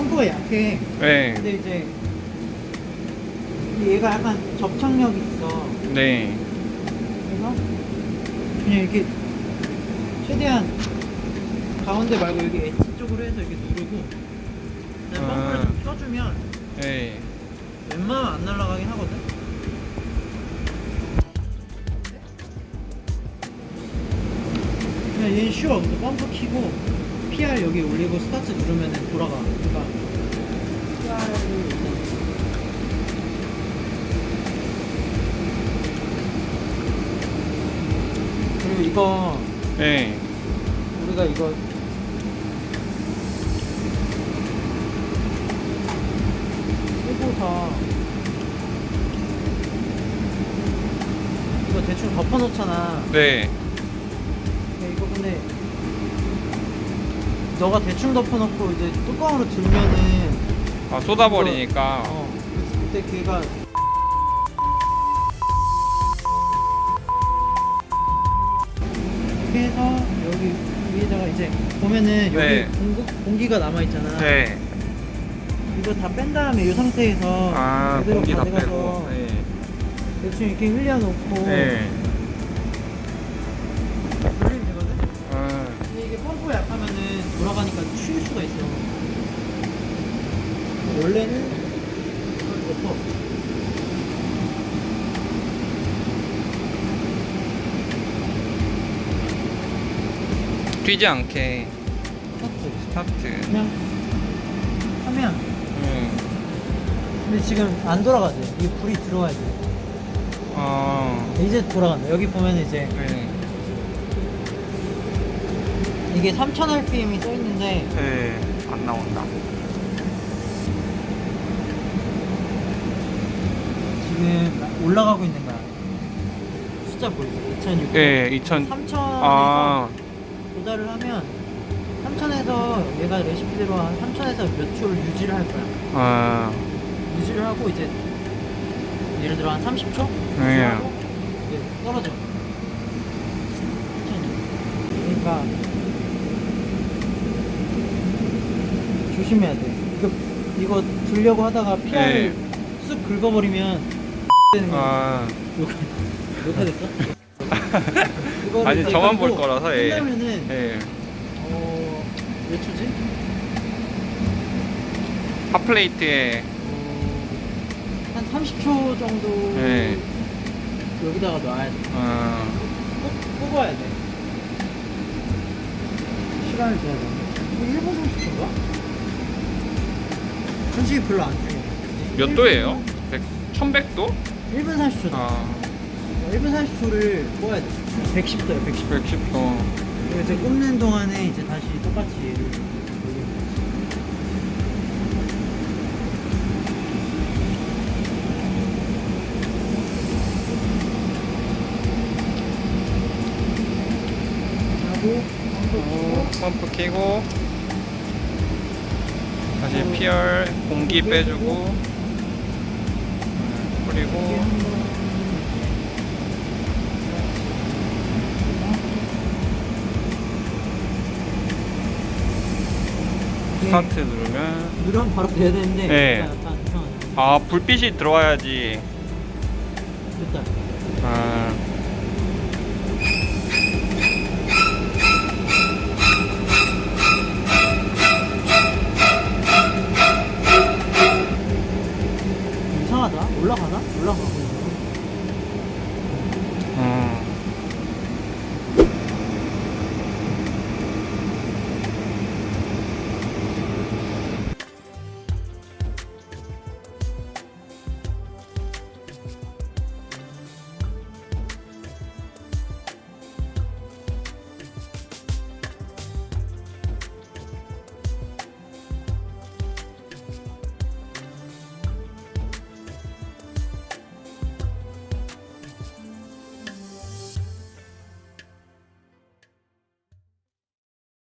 펌프가 약해. 네. 근데 이제 얘가 약간 접착력이 있어. 네. 그래서 그냥 이렇게 최대한 가운데 말고 여기 엣지 쪽으로 해서 이렇게 누르고 그냥 펌프를 아. 좀 펴주면 네. 웬만하면 안 날아가긴 하거든. 그냥 얘는 쉬워. 펌프 키고 PR 여기 올리고 스타트 누르면 돌아가. 그러니까 그리고 이거 네. 우리가 이거 쓰고서 이거 대충 덮어놓잖아. 네. 근데 이거 근데 너가 대충 덮어놓고 이제 뚜껑으로 들면은 아, 쏟아버리니까. 어 그때 걔가 이렇게 해서 여기 위에다가 이제 보면은 여기 네. 공기, 공기가 남아 있잖아. 네. 이거 다 뺀 다음에 이 상태에서 아, 그대로 공기 다 가져가서 빼고. 네. 대충 이렇게 흘려놓고 네. 돌아가니까 추일 수가 있어. 원래는 덮어. 뛰지 않게 스타트. 스타트. 그냥 하면 음. 근데 지금 안 돌아가지. 이 불이 들어와야 돼. 아, 이제 돌아간다. 여기 보면 이제 네. 이게 3000rpm이 써 있는데 네. 안 나온다. 지금 올라가고 있는 거야. 숫자 보이죠? 2600. 네, 2000. 3000에서 아, 조달을 하면 3000에서 얘가 레시피대로 한 3000에서 몇 초를 유지를 할 거야. 아, 유지를 하고 이제 예를 들어 한 30초? 네. 유지하고 이제 떨어져. 그러니까 조심해야 돼. 이거 이거 들려고 하다가 피아를 쑥 긁어버리면 되는 거야. 아. 그거를 아니, 다 저만 볼 긁고 거라서, 예. 끝나면은 네. 어, 몇 초지? 핫플레이트에 어, 한 30초 정도 네. 여기다가 놔야 돼. 아, 꼭 뽑아야 돼. 시간을 줘야 돼. 1분 30초인가? 솔직히 별로 안 중요해. 몇 도예요? 100, 1100도? 1분 40초다. 아, 1분 40초를 뽑아야 돼. 110도야, 110도. 110도. 그리고 이제 꼽는 동안에 이제 다시 똑같이 얘를 돌리는 거지. 하고 어, 펌프 키고 다시 PR 공기 빼주고 음, 뿌리고 스타트 누르면 누르면 바로 돼야 되는데 네. 약간 약간 이상하네. 아 불빛이 들어와야지 됐다. 아,